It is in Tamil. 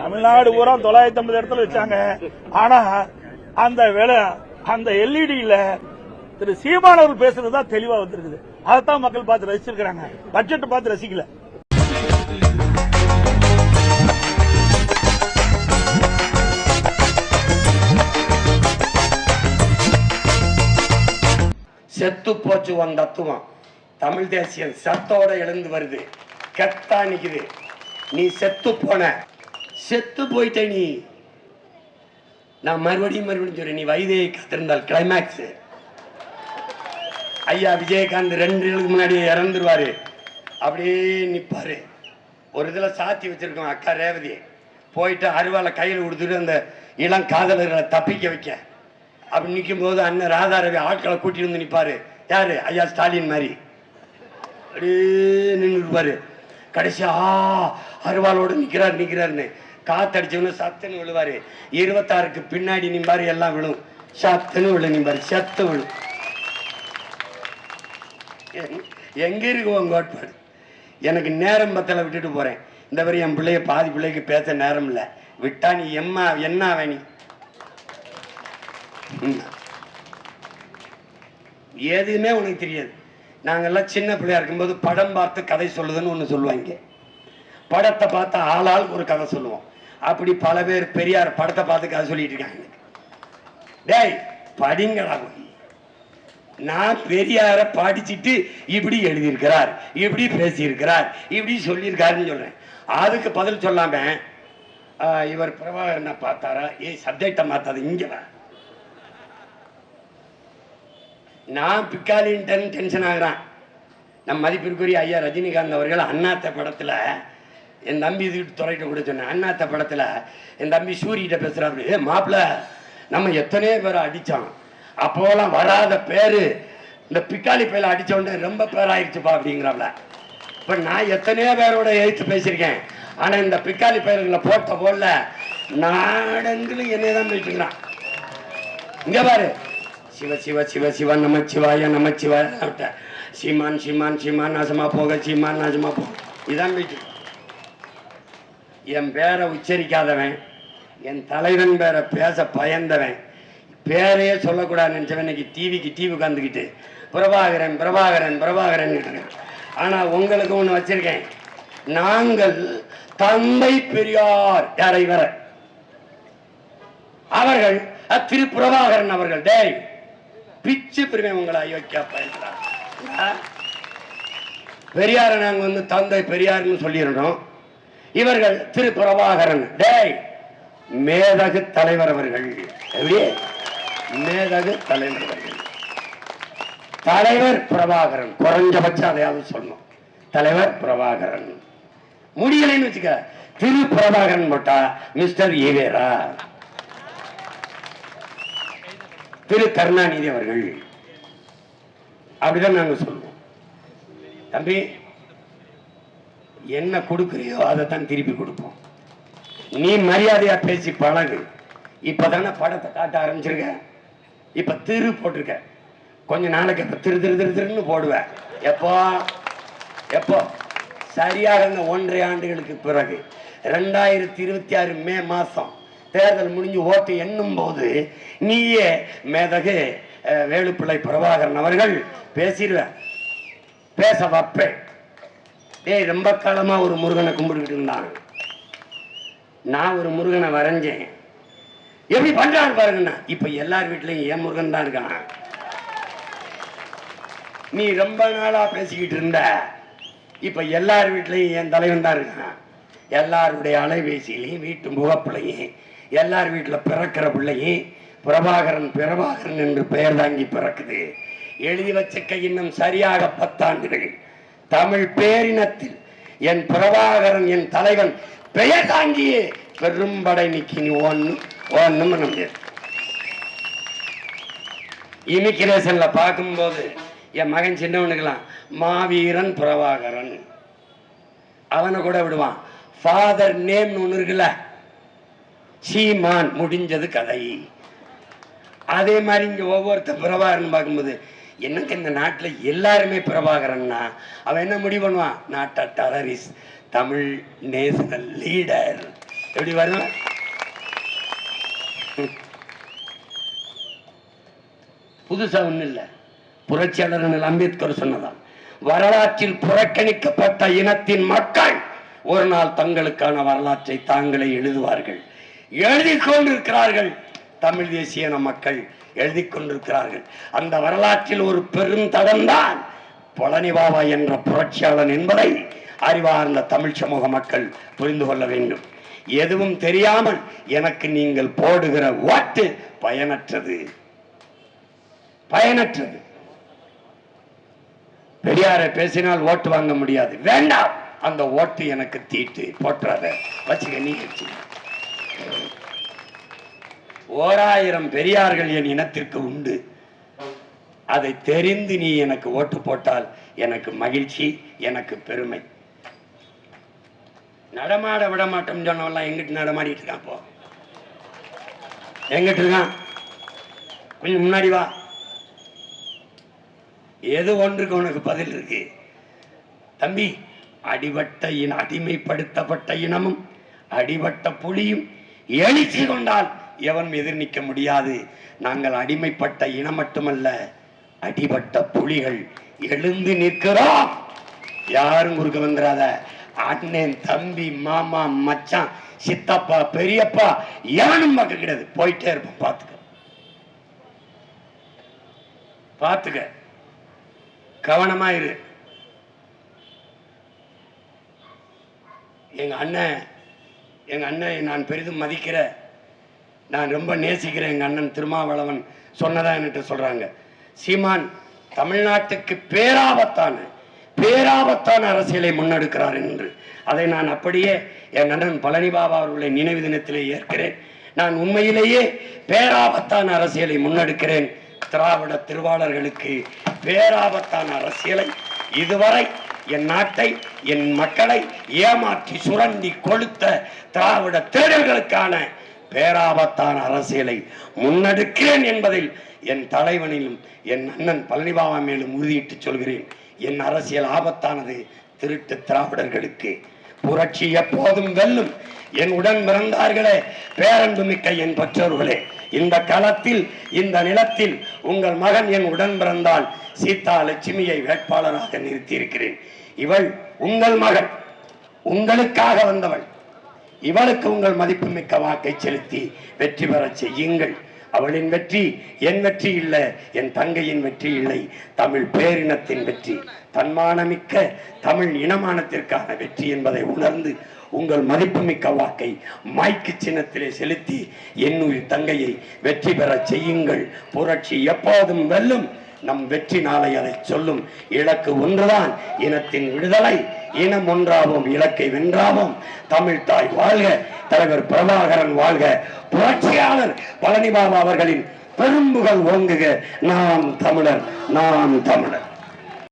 தமிழ்நாடு பூரா தொள்ளாயிரத்தி ஐம்பது இடத்துல வச்சாங்க. ஆனா அந்த வேலை அந்த எல்இடியில திரு சீமானவர் அவர்கள் பேசுறது தான் தெளிவா வந்திருக்குது. அதைத்தான் மக்கள் பார்த்து ரசிச்சிருக்கிறாங்க. பட்ஜெட் பார்த்து ரசிக்கல. செத்து போச்சு உன் தத்துவம். தமிழ் தேசியம் சத்தோட எழுந்து வருது. கெத்தா நிக்குது. நீ செத்து போன. செத்து போயிட்ட நீ. நான் மறுபடியும் மறுபடியும் சொல்றேன் நீ வைதையை காத்திருந்தால் கிளைமேக்ஸ் ஐயா விஜயகாந்த் ரெண்டு நாளுக்கு முன்னாடி இறந்துருவாரு. அப்படியே நிப்பாரு. ஒரு இதில் சாத்தி வச்சிருக்கோம் அக்கா ரேவதி. போயிட்டு அருவாலை கையில் கொடுத்துட்டு அந்த இளம் காதலர்களை தப்பிக்க வைக்க. அப்படி நிற்கும் போது அண்ணன் ராதா ரவி ஆட்களை கூட்டிட்டு வந்து நிற்பாரு யாரு? ஐயா ஸ்டாலின் மாதிரி. அப்படியே நின்று இருப்பாரு கடைசியா அருவாளோடு நிற்கிறார் நிற்கிறாருன்னு நிக்கிறாருன்னு காத்தடிச்சவனு சத்துன்னு விழுவாரு. இருபத்தாறுக்கு பின்னாடி நிம்பாரு எல்லாம் விழும். சத்துன்னு விழு நிம்பாரு சத்து விழும் எங்க- இருக்கு உன் கோட்பாடு? எனக்கு நேரம் பத்தல விட்டுட்டு போறேன். இந்த வரை என் பிள்ளைய பாதி பிள்ளைக்கு பேச நேரம் இல்லை. விட்டா நீ எம்மா என்ன அவனி எதுவுமே உனக்கு தெரியாது. நாங்கள்லாம் சின்ன பிள்ளையா இருக்கும்போது படம் பார்த்து கதை சொல்லுதுன்னு ஒன்று சொல்லுவாங்க. படத்தை பார்த்து ஆளால் ஒரு கதை சொல்லுவோம். அப்படி பல பேர் பெரியார் படத்தை பார்த்து கதை சொல்லிட்டு இருக்காங்க. டேய் படிங்கடா போய். நான் பெரியார படிச்சிட்டு இப்படி எழுதியிருக்கிறார் இப்படி பேசியிருக்கிறார் இப்படி சொல்லியிருக்காருன்னு சொல்றேன். அதுக்கு பதில் சொல்லாம இவர் பிரபாகரனை பார்த்தாரா? ஏ சப்ஜெக்டை மாத்தாது இங்கே வா நான் பிக்காலின்டன் டென்ஷன் ஆகிறான். நம் மதிப்பிற்குரிய ஐயா ரஜினிகாந்த் அவர்கள் அண்ணாத்த படத்தில் என் தம்பி இதுக்கிட்டு துறையிட்ட கூட சொன்னேன். அண்ணாத்த படத்தில் என் தம்பி சூரிகிட்ட பேசுகிறாரு ஏ மாப்பிள்ள நம்ம எத்தனையோ பேரை அடித்தோம் அப்போலாம் வராத பேர் இந்த பிக்காளி பயில அடித்தவொடனே ரொம்ப பேராயிருச்சுப்பா அப்படிங்கிறாப்ல இப்போ நான் எத்தனையோ பேரோட எழுத்து பேசியிருக்கேன். ஆனால் இந்த பிக்காளி பயிர்களை போட்ட போல நாடெங்கிலும் என்னைய தான் போயிட்டு இங்கே பாரு. சிவ சிவ சிவ சிவ நமச்சிவாய நமச்சிவாய நம விட்ட. சீமான் சீமான் சீமான் நாசமா போக சீமான் நாசமா போக. இதான் வீட்டு. என் பேரை உச்சரிக்காதவன் என் தலைவன் பேரை பேச பயந்தவன் பேரையே சொல்லக்கூடாது நினைச்சவன் இன்னைக்கு டிவிக்கு டிவி உட்காந்துக்கிட்டு பிரபாகரன் பிரபாகரன் பிரபாகரன் இருக்கேன் ஆனால் உங்களுக்கு ஒன்று வச்சிருக்கேன். நாங்கள் தந்தை பெரியார் யாரை வர அவர்கள் திரு பிரபாகரன் அவர்கள் டேய் பிச்சு பிரிமை உங்களை அயோக்கியா பயன்படாது பெரியார நாங்க வந்து தந்தை பெரியார்னு சொல்லிடுறோம் இவர்கள் திரு பிரபாகரன். டேய் மேதகு தலைவர் அவர்கள். எப்படி? மேதகு தலைவர் அவர்கள். தலைவர் பிரபாகரன். குறைஞ்சபட்சம் அதையாவது சொன்னோம் தலைவர் பிரபாகரன். முடியலைன்னு வச்சுக்க திரு பிரபாகரன் போட்டா மிஸ்டர் ஈவேரா திரு கருணாநிதி அவர்கள். அப்படிதான் நாங்கள் சொல்லுவோம். தம்பி என்ன கொடுக்குறியோ அதை தான் திருப்பி கொடுப்போம். நீ மரியாதையா பேசி பழகு. இப்பதானே படத்தை காட்ட ஆரம்பிச்சிருக்க. இப்ப திரு போட்டிருக்க. கொஞ்ச நாளைக்கு இப்ப திரு திரு திரு திருன்னு போடுவேன் எப்போ? எப்போ? சரியாக இந்த ஒன்றரை ஆண்டுகளுக்கு பிறகு. ரெண்டாயிரத்தி இருபத்தி ஆறு மே மாசம். தேர்தல் முடிஞ்சு ஓட்டு எண்ணும் போது நீயே மேதகு வேலுப்பிள்ளை பிரபாகரன் அவர்கள் பேசிடுவ. பேச வைப்பேன். ஏய் ரொம்ப காலமா ஒரு முருகனை கும்பிட்டுக்கிட்டு இருந்தான். நான் ஒரு முருகனை வரைஞ்சேன். எப்படி பண்றாரு பாருங்கண்ணா. இப்ப எல்லார் வீட்லயும் ஏன் முருகன் தான் இருக்கான். நீ ரொம்ப நாளா பேசிக்கிட்டு இருந்த. இப்ப எல்லார் வீட்லயும் என் தலைவன் தான் இருக்கான். எல்லாருடைய அலைபேசியிலையும் வீட்டு முகப்பிள்ளையும் எல்லார் வீட்டில் பிறக்கிற பிள்ளையே பிரபாகரன் பிரபாகரன் என்று பெயர் தாங்கி பிறக்குது. எழுதி வச்ச கை இன்னும் சரியாக பத்தாண்டுகள் தமிழ் பேரினத்தில் என் பிரபாகரன் என் தலைவன் பெயர் தாங்கியே பெரும்படை நிக்கி நீ ஒன்னு ஒன்னும் பண்ண இமிகிரேஷன்ல பார்க்கும்போது என் மகன் சின்னவனுக்கெல்லாம் மாவீரன் பிரபாகரன். அவனை கூட விடுவான். ஃபாதர் நேம்னு ஒன்று இருக்குல்ல. சீமான் முடிஞ்சது கதை. அதே மாதிரி இங்க ஒவ்வொருத்த பிரபாகரன் பார்க்கும்போது என்னங்க இந்த நாட்டுல எல்லாருமே பிரபாகரன்னா? அவன் என்ன முடிவு பண்ணுவான்? நாட்டை டெரரிஸ்ட் தமிழ் நேஷனல் லீடர். எப்படி வருவான் புதுசா ஒண்ணு இல்ல. புரட்சியாளர் அம்பேத்கர் சொன்னதான். வரலாற்றில் புறக்கணிக்கப்பட்ட இனத்தின் மக்கள் ஒரு நாள் தங்களுக்கான வரலாற்றை தாங்களே எழுதுவார்கள். எழுதி கொண்டிருக்கிறார்கள் தமிழ் தேசிய மக்கள் எழுதி கொண்டிருக்கிறார்கள் அந்த வரலாற்றில் ஒரு பெரும் தடம்தான் பழனி பாபா என்ற புரட்சியாளன் என்பதை அறிவார்ந்த தமிழ் சமூக மக்கள் புரிந்து கொள்ள வேண்டும். எதுவும் தெரியாமல் எனக்கு நீங்கள் போடுகிற ஓட்டு பயனற்றது. பயனற்றது. பெரியாரை பேசினால் ஓட்டு வாங்க முடியாது. வேண்டாம். அந்த ஓட்டு எனக்கு தீட்டு. போட்டுறாத வச்சுக்க நீ வச்சுக்க. ஓராயிரம் பெரியார்கள் என் இனத்திற்கு உண்டு. அதை தெரிந்து நீ எனக்கு ஓட்டு போட்டால் எனக்கு மகிழ்ச்சி எனக்கு பெருமை. நடமாட விட மாட்டோம் சொன்னவெல்லாம் எங்கிட்டு நடமாடிட்டு இருக்கான் போ. எங்கிட்டு இருக்கான்? கொஞ்சம் முன்னாடி வா. எது ஒன்றுக்கு உனக்கு பதில் இருக்கு? தம்பி அடிபட்ட இன அடிமைப்படுத்தப்பட்ட இனமும் அடிபட்ட புலியும் எழுச்சி கொண்டால் எவன் எதிர் நிற்க முடியாது. நாங்கள் அடிமைப்பட்ட இனம் மட்டுமல்ல அடிபட்ட புலிகள் எழுந்து நிற்கிறோம். யாரும் குறுக்க வந்துடாத அண்ணன் தம்பி மாமா மச்சான் சித்தப்பா பெரியப்பா யானும் பார்க்க கிடையாது. போயிட்டே இருப்போம் பார்த்துக்க. பார்த்துக்க. கவனமா இரு. எங்க அண்ணன் எங்க அண்ணன் நான் பெரிதும் மதிக்கிற நான் ரொம்ப நேசிக்கிறேன் எங்கள் அண்ணன் திருமாவளவன் சொன்னதா என்கிட்ட சொல்கிறாங்க சீமான் தமிழ்நாட்டுக்கு பேராபத்தான பேராபத்தான அரசியலை முன்னெடுக்கிறார் என்று. அதை நான் அப்படியே என் நண்பன் பழனி பாபா அவர்களை நினைவு தினத்திலே ஏற்கிறேன். நான் உண்மையிலேயே பேராபத்தான அரசியலை முன்னெடுக்கிறேன். திராவிட திருவாளர்களுக்கு பேராபத்தான அரசியலை இதுவரை என் நாட்டை என் மக்களை ஏமாற்றி சுரண்டி கொளுத்த திராவிட தேடல்களுக்கான பேராபத்தான அரசியலை முன்னெடுக்கிறேன் என்பதில் என் தலைவனிலும் என் அண்ணன் பழனிபாபா மேலும் உறுதியிட்டு சொல்கிறேன். என் அரசியல் ஆபத்தானது திருட்டு திராவிடர்களுக்கு. புரட்சி எப்போதும் வெல்லும். என் உடன் பிறந்தார்களே பேரன்பு மிக்க என் பெற்றோர்களே. இந்த களத்தில் இந்த நிலத்தில் உங்கள் மகன் என் உடன் பிறந்தால் சீதா லட்சுமியை வேட்பாளராக நிறுத்தியிருக்கிறேன். இவள் உங்கள் மகள் உங்களுக்காக வந்தவள். இவளுக்கு உங்கள் மதிப்புமிக்க வாக்கை செலுத்தி வெற்றி பெறச் செய்யுங்கள். அவளின் வெற்றி என் வெற்றி இல்லை என் தங்கையின் வெற்றி இல்லை. தமிழ் பேரினத்தின் வெற்றி தன்மானமிக்க தமிழ் இனமானத்திற்கான வெற்றி என்பதை உணர்ந்து உங்கள் மதிப்புமிக்க வாக்கை மைக்கு சின்னத்திலே செலுத்தி என்னுயிர் தங்கையை வெற்றி பெறச் செய்யுங்கள். புரட்சி எப்போதும் வெல்லும். நம் வெற்றி நாளை அதை சொல்லும். இலக்கு ஒன்றுதான். இனத்தின் விடுதலை. இனம் ஒன்றாவோம். இலக்கை வென்றாவோம். தமிழ் தாய் வாழ்க. தலைவர் பிரபாகரன் வாழ்க. புரட்சியாளர் பழனிபாபா அவர்களின் பெரும்புகள் ஓங்குக. நாம் தமிழர். நாம் தமிழர்.